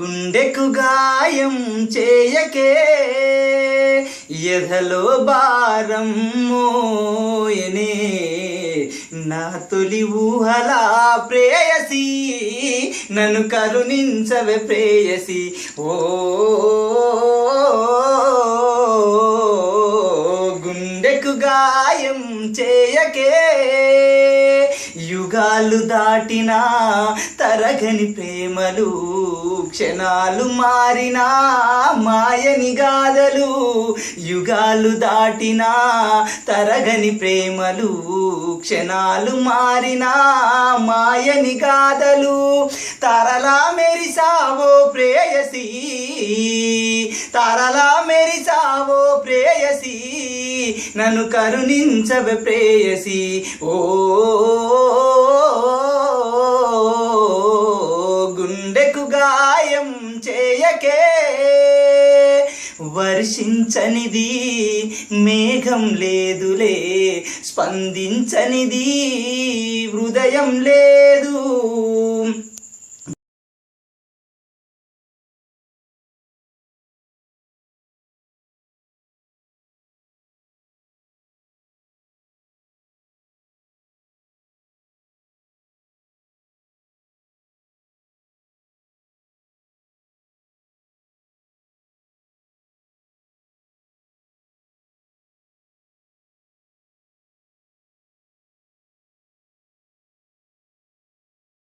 గుండెకు గాయం చేయకే. ఎదలో భారం మోయనే. నా తొలి ఊహలా ప్రేయసి. నన్ను కరుణించవే ప్రేయసి. ఓ గుండెకు గాయం చేయకే. యుగాలు దాటినా తరగని ప్రేమలు క్షణాలు మారినా మాయని గాథలు యుగాలు దాటినా తరగని ప్రేమలు క్షణాలు మారినా మాయని గాథలు తరలా మెరిసావో ప్రేయసి తరలా ప్రేయసి నన్ను కరుణించవ ప్రేయసి. ఓ గుండెకు గాయం చేయకే వర్షించనిది మేఘం లేదులే స్పందించనిది హృదయం లేదు.